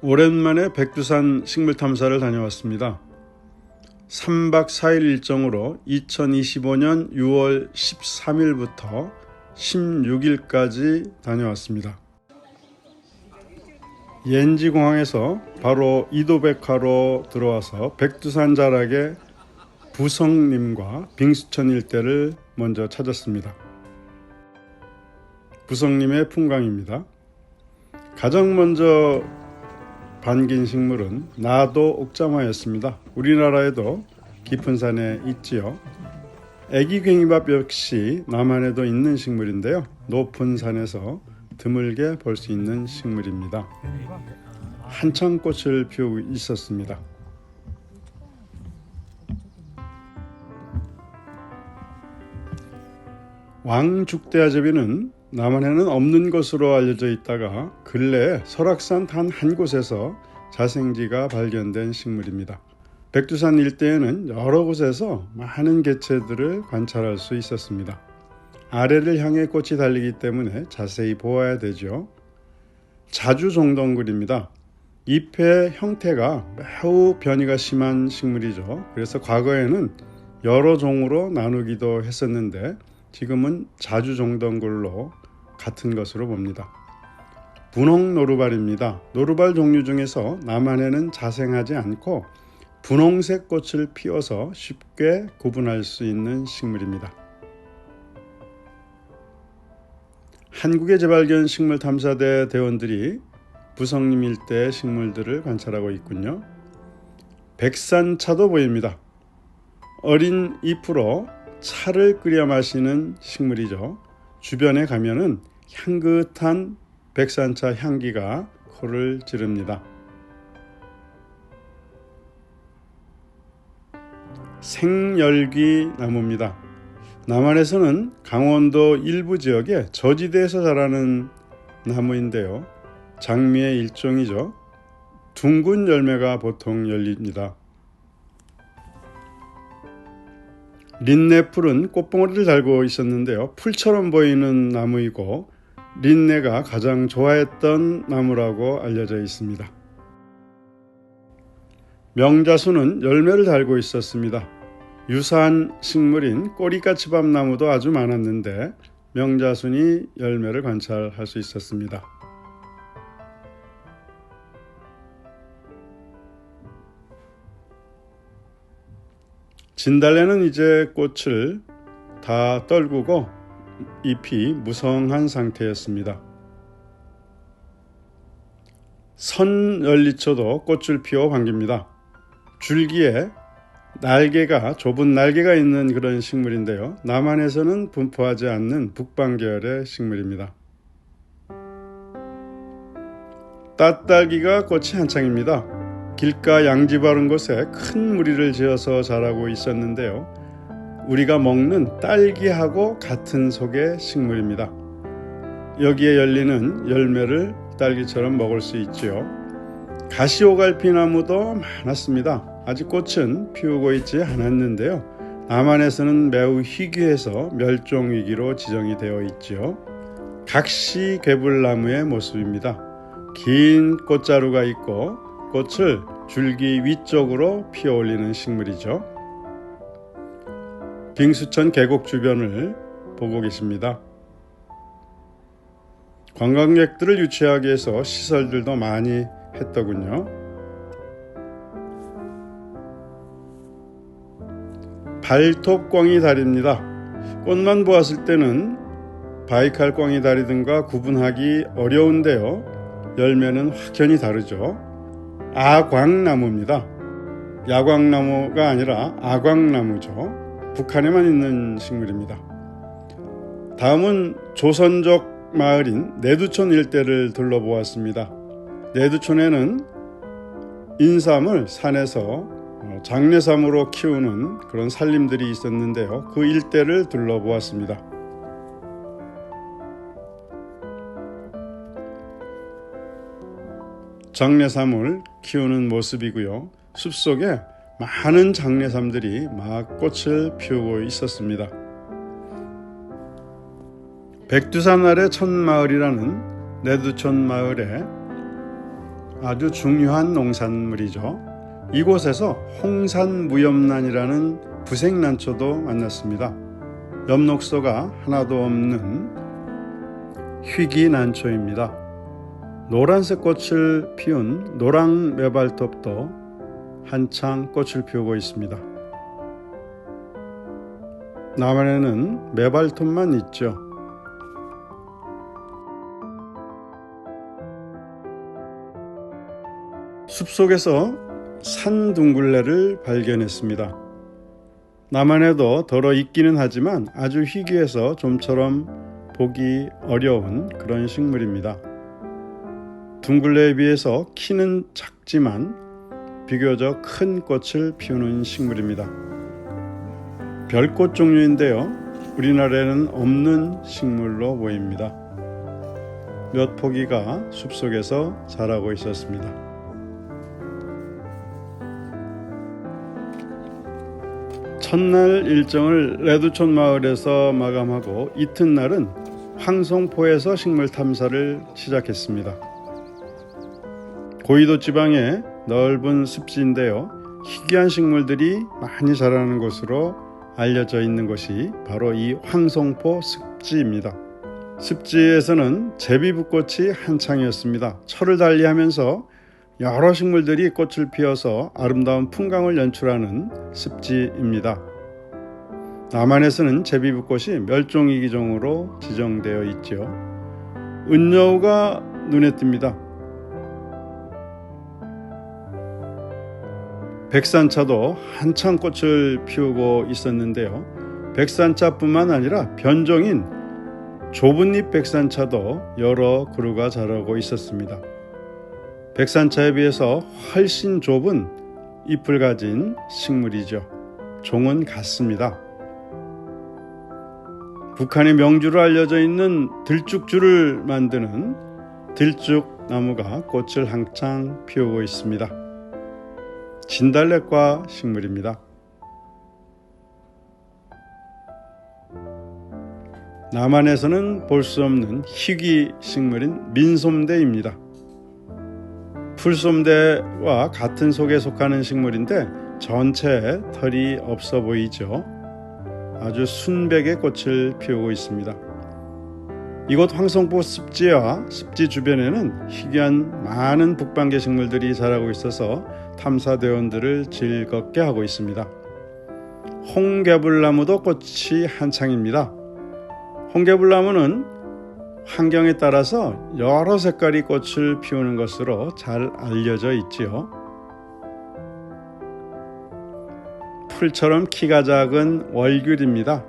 오랜만에 백두산 식물 탐사를 다녀왔습니다. 3박 4일 일정으로 2025년 6월 13일부터 16일까지 다녀왔습니다. 옌지 공항에서 바로 이도백화로 들어와서 백두산 자락의 부성림과 빙수천 일대를 먼저 찾았습니다. 부성림의 풍광입니다. 가장 먼저 반긴 식물은 나도 옥자마였습니다. 우리나라에도 깊은 산에 있지요. 애기괭이밥 역시 남한에도 있는 식물인데요. 높은 산에서 드물게 볼 수 있는 식물입니다. 한창 꽃을 피우고 있었습니다. 왕죽대아제비는 남한에는 없는 것으로 알려져 있다가 근래 설악산 단 한 곳에서 자생지가 발견된 식물입니다. 백두산 일대에는 여러 곳에서 많은 개체들을 관찰할 수 있었습니다. 아래를 향해 꽃이 달리기 때문에 자세히 보아야 되죠. 자주종동굴입니다. 잎의 형태가 매우 변이가 심한 식물이죠. 그래서 과거에는 여러 종으로 나누기도 했었는데 지금은 자주종동굴로 같은 것으로 봅니다. 분홍 노루발입니다. 노루발 종류 중에서 남한에는 자생하지 않고 분홍색 꽃을 피워서 쉽게 구분할 수 있는 식물입니다. 한국의 재발견 식물 탐사대 대원들이 부성림 일대 식물들을 관찰하고 있군요. 백산차도 보입니다. 어린 잎으로 차를 끓여 마시는 식물이죠. 주변에 가면은 향긋한 백산차 향기가 코를 찌릅니다. 생열귀 나무입니다. 남한에서는 강원도 일부 지역에 저지대에서 자라는 나무인데요. 장미의 일종이죠. 둥근 열매가 보통 열립니다. 린네풀은 꽃봉오리를 달고 있었는데요. 풀처럼 보이는 나무이고 린네가 가장 좋아했던 나무라고 알려져 있습니다. 명자수는 열매를 달고 있었습니다. 유사한 식물인 꼬리까치밥 나무도 아주 많았는데 명자순이 열매를 관찰할 수 있었습니다. 진달래는 이제 꽃을 다 떨구고 잎이 무성한 상태였습니다. 선 열리초도 꽃을 피워 반깁니다. 줄기에 날개가 좁은 날개가 있는 그런 식물인데요. 남한에서는 분포하지 않는 북방 계열의 식물입니다. 따딸기가 꽃이 한창입니다. 길가 양지 바른 곳에 큰 무리를 지어서 자라고 있었는데요. 우리가 먹는 딸기하고 같은 속의 식물입니다. 여기에 열리는 열매를 딸기처럼 먹을 수 있지요. 가시오갈피 나무도 많았습니다. 아직 꽃은 피우고 있지 않았는데요. 남한에서는 매우 희귀해서 멸종 위기로 지정이 되어 있지요. 각시 괴불나무의 모습입니다. 긴 꽃자루가 있고 꽃을 줄기 위쪽으로 피어 올리는 식물이죠. 빙수천 계곡 주변을 보고 계십니다. 관광객들을 유치하기 위해서 시설들도 많이 했더군요. 발톱광이 다리입니다. 꽃만 보았을 때는 바이칼광이 다리등과 구분하기 어려운데요. 열매는 확연히 다르죠. 아광나무입니다. 야광나무가 아니라 아광나무죠. 북한에만 있는 식물입니다. 다음은 조선족 마을인 내두촌 일대를 둘러보았습니다. 내두촌에는 인삼을 산에서 장례삼으로 키우는 그런 살림들이 있었는데요. 그 일대를 둘러보았습니다. 장례삼을 키우는 모습이고요. 숲속에 많은 장례삼들이 막 꽃을 피우고 있었습니다. 백두산 아래 천마을이라는 내두촌 마을에 아주 중요한 농산물이죠. 이곳에서 홍산무염란이라는 부생난초도 만났습니다. 엽록소가 하나도 없는 희귀난초입니다. 노란색 꽃을 피운 노랑 매발톱도 한창 꽃을 피우고 있습니다. 남한에는 매발톱만 있죠. 숲속에서 산둥굴레를 발견했습니다. 남한에도 덜어 있기는 하지만 아주 희귀해서 좀처럼 보기 어려운 그런 식물입니다. 둥굴레에 비해서 키는 작지만 비교적 큰 꽃을 피우는 식물입니다. 별꽃 종류인데요. 우리나라에는 없는 식물로 보입니다. 몇 포기가 숲속에서 자라고 있었습니다. 첫날 일정을 레두촌 마을에서 마감하고 이튿날은 황송포에서 식물 탐사를 시작했습니다. 고이도 지방의 넓은 습지인데요. 희귀한 식물들이 많이 자라는 곳으로 알려져 있는 곳이 바로 이 황송포 습지입니다. 습지에서는 제비붓꽃이 한창이었습니다. 철을 달리하면서 여러 식물들이 꽃을 피워서 아름다운 풍광을 연출하는 습지입니다. 남한에서는 제비붓꽃이 멸종위기종으로 지정되어 있죠. 은여우가 눈에 띕니다. 백산차도 한창 꽃을 피우고 있었는데요. 백산차뿐만 아니라 변종인 좁은잎 백산차도 여러 그루가 자라고 있었습니다. 백산차에 비해서 훨씬 좁은 잎을 가진 식물이죠. 종은 같습니다. 북한의 명주로 알려져 있는 들쭉주를 만드는 들쭉 나무가 꽃을 한창 피우고 있습니다. 진달래과 식물입니다. 남한에서는 볼 수 없는 희귀 식물인 민솜대입니다. 풀솜대와 같은 속에 속하는 식물인데 전체에 털이 없어 보이죠. 아주 순백의 꽃을 피우고 있습니다. 이곳 황성포 습지와 습지 주변에는 희귀한 많은 북방계 식물들이 자라고 있어서 탐사대원들을 즐겁게 하고 있습니다. 홍개불나무도 꽃이 한창입니다. 홍개불나무는 환경에 따라서 여러 색깔의 꽃을 피우는 것으로 잘 알려져 있지요. 풀처럼 키가 작은 월귤입니다.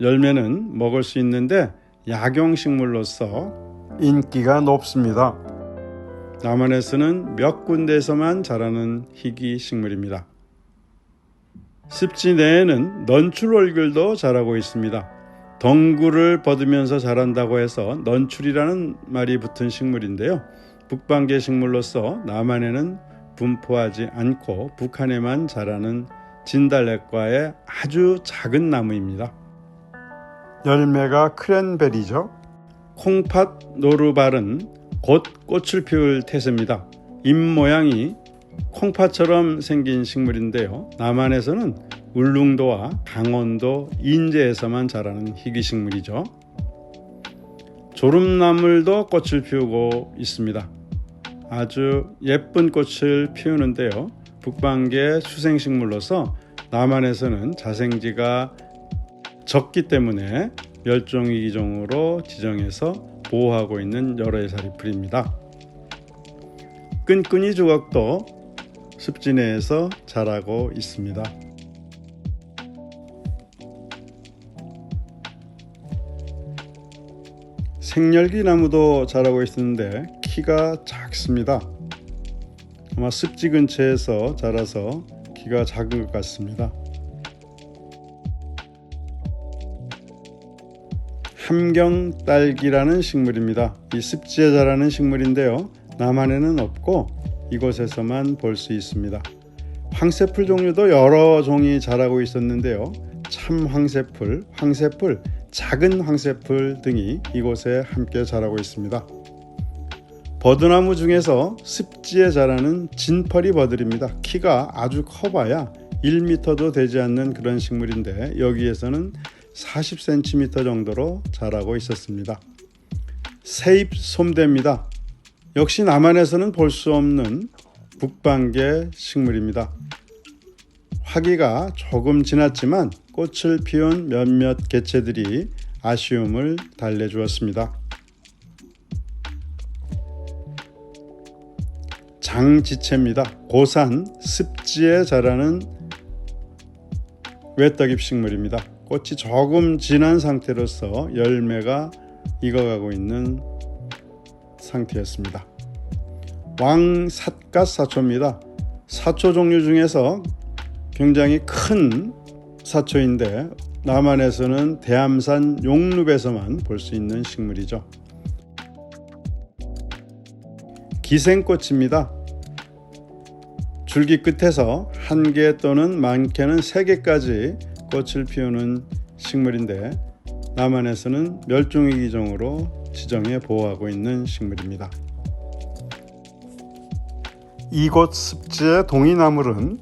열매는 먹을 수 있는데 약용식물로서 인기가 높습니다. 남한에서는 몇 군데에서만 자라는 희귀 식물입니다. 습지 내에는 넌출월귤도 자라고 있습니다. 덩굴을 뻗으면서 자란다고 해서 넌출이라는 말이 붙은 식물인데요. 북방계 식물로서 남한에는 분포하지 않고 북한에만 자라는 진달래과의 아주 작은 나무입니다. 열매가 크랜베리죠. 콩팥 노루발은 곧 꽃을 피울 태세입니다. 잎 모양이 콩팥처럼 생긴 식물인데요. 남한에서는 울릉도와 강원도 인제에서만 자라는 희귀 식물이죠. 조름나물도 꽃을 피우고 있습니다. 아주 예쁜 꽃을 피우는데요. 북방계 수생식물로서 남한에서는 자생지가 적기 때문에 멸종위기종으로 지정해서 보호하고 있는 열애살이 풀입니다. 끈끈이 조각도 습지 내에서 자라고 있습니다. 생열기 나무도 자라고 있었는데 키가 작습니다. 아마 습지 근처에서 자라서 키가 작은 것 같습니다. 함경 딸기라는 식물입니다. 이 습지에 자라는 식물인데요. 남한에는 없고 이곳에서만 볼 수 있습니다. 황새풀 종류도 여러 종이 자라고 있었는데요. 참 황새풀, 황새풀, 작은 황새풀 등이 이곳에 함께 자라고 있습니다. 버드나무 중에서 습지에 자라는 진펄이 버들입니다. 키가 아주 커봐야 1m도 되지 않는 그런 식물인데 여기에서는 40cm 정도로 자라고 있었습니다. 세입 솜대입니다. 역시 남한에서는 볼 수 없는 북방계 식물입니다. 화기가 조금 지났지만 꽃을 피운 몇몇 개체들이 아쉬움을 달래주었습니다. 장지채입니다. 고산 습지에 자라는 외떡잎 식물입니다. 꽃이 조금 진한 상태로서 열매가 익어가고 있는 상태였습니다. 왕삿갓 사초입니다. 사초 종류 중에서 굉장히 큰 사초인데 남한에서는 대암산 용룹에서만 볼 수 있는 식물이죠. 기생꽃입니다. 줄기 끝에서 한 개 또는 많게는 세 개까지 꽃을 피우는 식물인데 남한에서는 멸종위기종으로 지정해 보호하고 있는 식물입니다. 이곳 습지의 동이나물은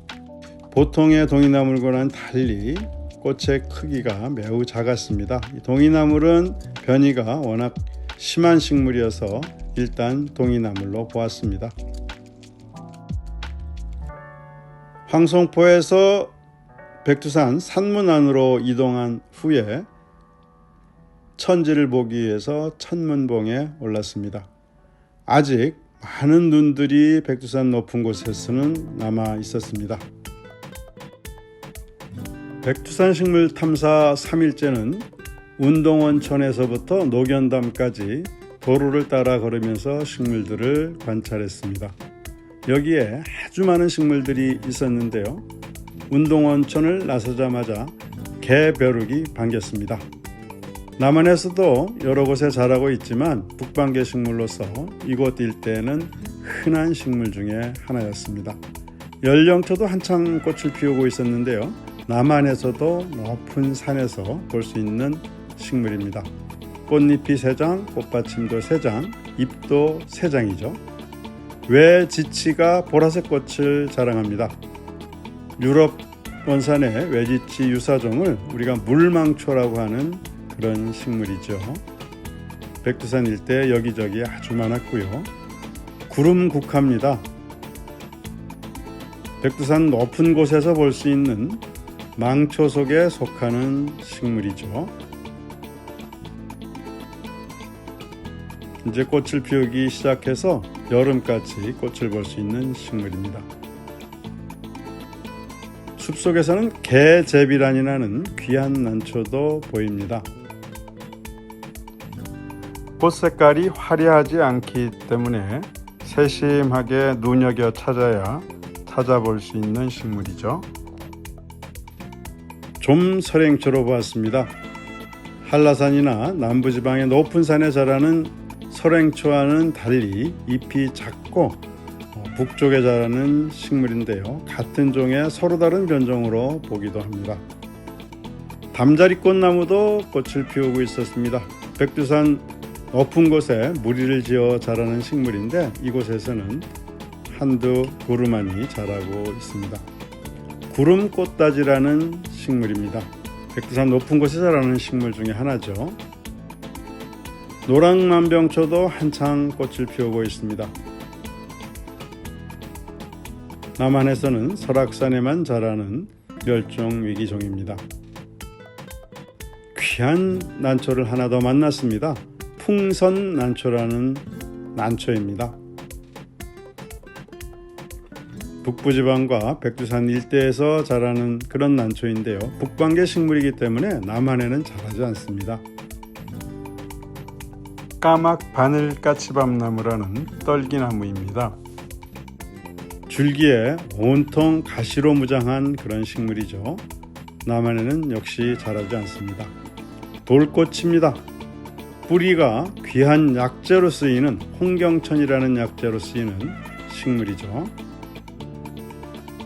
보통의 동이나물과는 달리 꽃의 크기가 매우 작았습니다. 이 동이나물은 변이가 워낙 심한 식물이어서 일단 동이나물로 보았습니다. 황송포에서 백두산 산문 안으로 이동한 후에 천지를 보기 위해서 천문봉에 올랐습니다. 아직 많은 눈들이 백두산 높은 곳에서는 남아 있었습니다. 백두산 식물 탐사 3일째는 운동원천에서부터 노견담까지 도로를 따라 걸으면서 식물들을 관찰했습니다. 여기에 아주 많은 식물들이 있었는데요. 운동원천을 나서자마자 개벼룩이 반겼습니다. 남한에서도 여러 곳에 자라고 있지만 북방계 식물로서 이곳 일대에는 흔한 식물 중에 하나였습니다. 연령초도 한창 꽃을 피우고 있었는데요. 남한에서도 높은 산에서 볼 수 있는 식물입니다. 꽃잎이 세 장, 꽃받침도 세 장, 잎도 세 장이죠. 외 지치가 보라색 꽃을 자랑합니다. 유럽 원산의 외지치 유사종을 우리가 물망초라고 하는 그런 식물이죠. 백두산 일대 여기저기 아주 많았고요. 구름 국화입니다. 백두산 높은 곳에서 볼 수 있는 망초 속에 속하는 식물이죠. 이제 꽃을 피우기 시작해서 여름까지 꽃을 볼 수 있는 식물입니다. 숲속에서는 개제비란이라는 귀한 난초도 보입니다. 꽃 색깔이 화려하지 않기 때문에 세심하게 눈여겨 찾아야 찾아볼 수 있는 식물이죠. 좀 설행초로 보았습니다. 한라산이나 남부지방의 높은 산에 자라는 설행초와는 달리 잎이 작고 어, 북쪽에 자라는 식물인데요. 같은 종의 서로 다른 변종으로 보기도 합니다. 담자리 꽃 나무도 꽃을 피우고 있었습니다. 백두산 높은 곳에 무리를 지어 자라는 식물인데 이곳에서는 한두 그루만이 자라고 있습니다. 구름꽃다지라는 식물입니다. 백두산 높은 곳에 자라는 식물 중에 하나죠. 노랑만병초도 한창 꽃을 피우고 있습니다. 남한에서는 설악산에만 자라는 멸종 위기종입니다. 귀한 난초를 하나 더 만났습니다. 풍선 난초라는 난초입니다. 북부지방과 백두산 일대에서 자라는 그런 난초인데요. 북방계 식물이기 때문에 남한에는 자라지 않습니다. 까막 바늘 까치밤나무라는 떨기나무입니다. 줄기에 온통 가시로 무장한 그런 식물이죠. 남한에는 역시 자라지 않습니다. 돌꽃입니다. 뿌리가 귀한 약재로 쓰이는 홍경천이라는 약재로 쓰이는 식물이죠.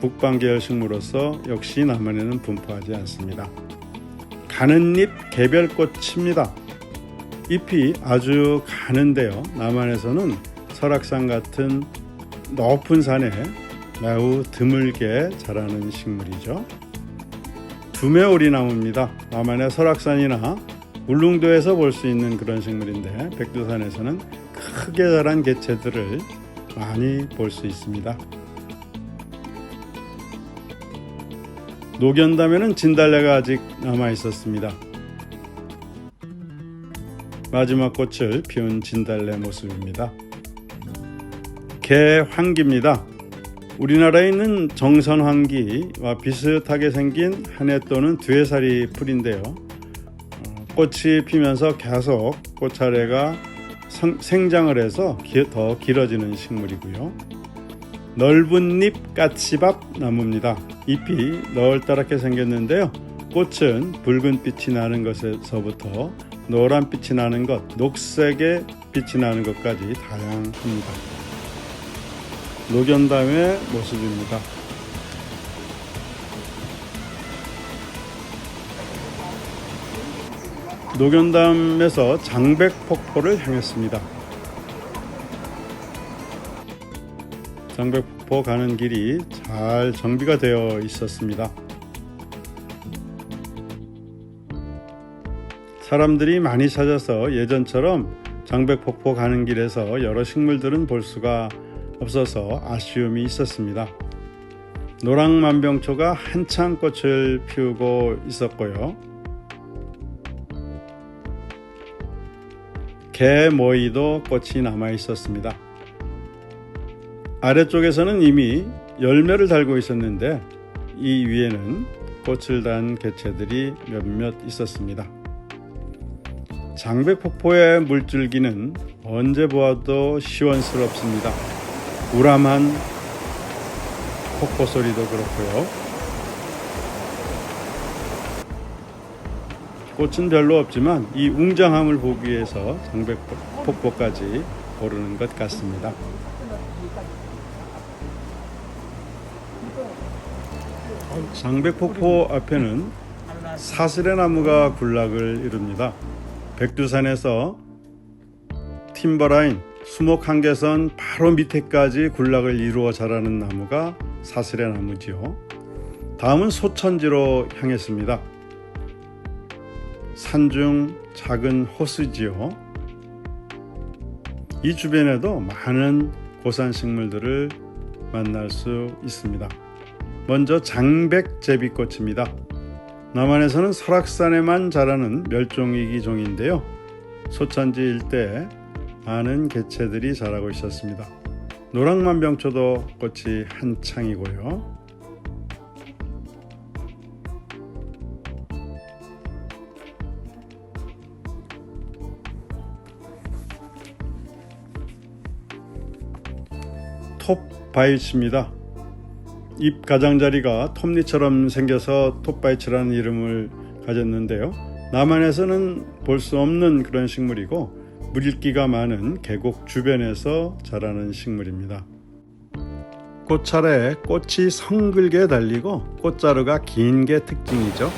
북방계열 식물로서 역시 남한에는 분포하지 않습니다. 가는잎 개별꽃입니다. 잎이 아주 가는데요. 남한에서는 설악산 같은 높은 산에 매우 드물게 자라는 식물이죠. 두메오리 나무입니다. 남한의 설악산이나 울릉도에서 볼 수 있는 그런 식물인데 백두산에서는 크게 자란 개체들을 많이 볼 수 있습니다. 노견담에는 진달래가 아직 남아 있었습니다. 마지막 꽃을 피운 진달래 모습입니다. 개 황기입니다. 우리나라에 있는 정선황기와 비슷하게 생긴 한 해 또는 두 해살이 풀인데요. 어, 꽃이 피면서 계속 꽃차례가 성- 생장을 해서 기- 더 길어지는 식물이고요. 넓은 잎 까치밥 나무입니다. 잎이 널따랗게 생겼는데요. 꽃은 붉은 빛이 나는 것에서부터 노란 빛이 나는 것, 녹색의 빛이 나는 것까지 다양합니다. 노견담의 모습입니다. 노견담에서 장백폭포를 향했습니다. 장백폭포 가는 길이 잘 정비가 되어 있었습니다. 사람들이 많이 찾아서 예전처럼 장백폭포 가는 길에서 여러 식물들은 볼 수가 없어서 아쉬움이 있었습니다. 노랑만병초가 한창 꽃을 피우고 있었고요. 개모이도 꽃이 남아 있었습니다. 아래쪽에서는 이미 열매를 달고 있었는데 이 위에는 꽃을 단 개체들이 몇몇 있었습니다. 장백폭포의 물줄기는 언제 보아도 시원스럽습니다. 우람한 폭포 소리도 그렇고요. 꽃은 별로 없지만 이 웅장함을 보기 위해서 장백 폭포까지 오르는 것 같습니다. 장백폭포 앞에는 사슬의 나무가 군락을 이룹니다. 백두산에서 팀버라인 수목 한계선 바로 밑에까지 군락을 이루어 자라는 나무가 사슬의 나무지요. 다음은 소천지로 향했습니다. 산중 작은 호수지요. 이 주변에도 많은 고산 식물들을 만날 수 있습니다. 먼저 장백제비꽃입니다. 남한에서는 설악산에만 자라는 멸종위기 종인데요. 소천지 일대에 많은 개체들이 자라고 있었습니다. 노랑만병초도 꽃이 한창이고요. 톱바이츠입니다. 잎 가장자리가 톱니처럼 생겨서 톱바이츠라는 이름을 가졌는데요. 남한에서는 볼 수 없는 그런 식물이고 물기가 많은 계곡 주변에서 자라는 식물입니다. 꽃차례에 꽃이 성글게 달리고 꽃자루가 긴 게 특징이죠.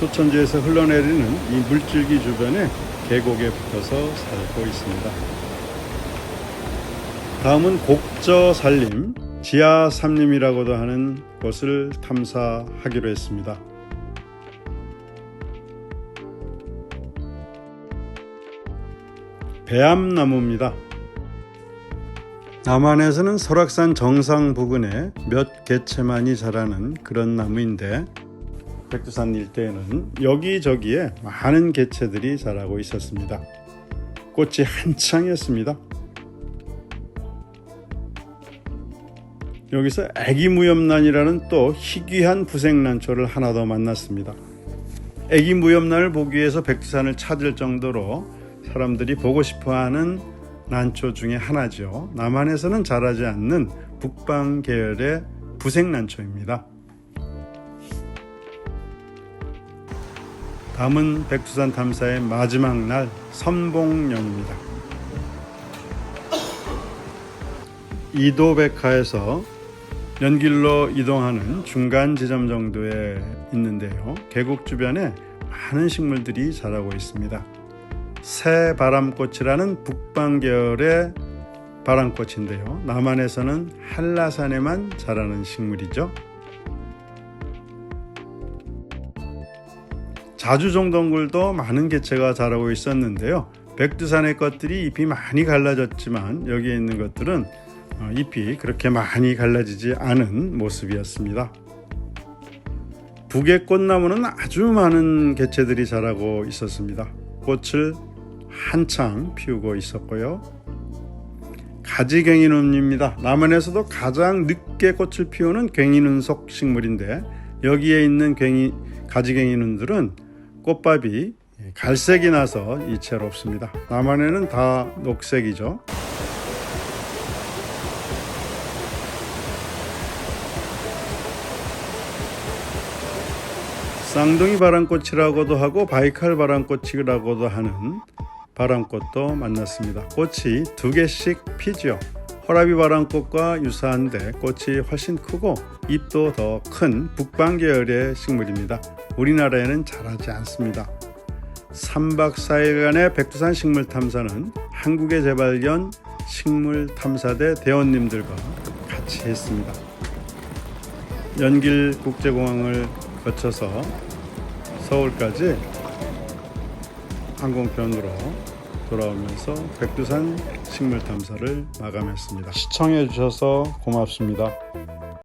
소천지에서 흘러내리는 이 물줄기 주변에 계곡에 붙어서 살고 있습니다. 다음은 곡저살림, 지하 삼림이라고도 하는 곳을 탐사하기로 했습니다. 배암나무입니다. 남한에서는 설악산 정상 부근에 몇 개체만이 자라는 그런 나무인데 백두산 일대에는 여기저기에 많은 개체들이 자라고 있었습니다. 꽃이 한창이었습니다. 여기서 애기무염란이라는 또 희귀한 부생난초를 하나 더 만났습니다. 애기무염란을 보기 위해서 백두산을 찾을 정도로 사람들이 보고 싶어하는 난초 중에 하나죠. 남한에서는 자라지 않는 북방 계열의 부생난초입니다. 다음은 백두산 탐사의 마지막 날 선봉연입니다. 이도백화에서 연길로 이동하는 중간 지점 정도에 있는데요. 계곡 주변에 많은 식물들이 자라고 있습니다. 새 바람꽃이라는 북방 계열의 바람꽃인데요. 남한에서는 한라산에만 자라는 식물이죠. 자주종동굴도 많은 개체가 자라고 있었는데요. 백두산의 것들이 잎이 많이 갈라졌지만 여기에 있는 것들은 어, 잎이 그렇게 많이 갈라지지 않은 모습이었습니다. 북의 꽃나무는 아주 많은 개체들이 자라고 있었습니다. 꽃을 한창 피우고 있었고요. 가지갱이눈입니다. 남한에서도 가장 늦게 꽃을 피우는 갱이눈 속 식물인데 여기에 있는 갱이 가지갱이눈들은 꽃밥이 갈색이 나서 이채롭습니다. 남한에는 다 녹색이죠. 쌍둥이 바람꽃이라고도 하고 바이칼 바람꽃이라고도 하는 바람꽃도 만났습니다. 꽃이 두 개씩 피죠. 허라비 바람꽃과 유사한데 꽃이 훨씬 크고 잎도 더 큰 북방 계열의 식물입니다. 우리나라에는 자라지 않습니다. 3박 4일간의 백두산 식물 탐사는 한국의 재발견 식물 탐사대 대원님들과 같이 했습니다. 연길 국제공항을 거쳐서 서울까지 항공편으로 돌아오면서 백두산 식물 탐사를 마감했습니다. 시청해 주셔서 고맙습니다.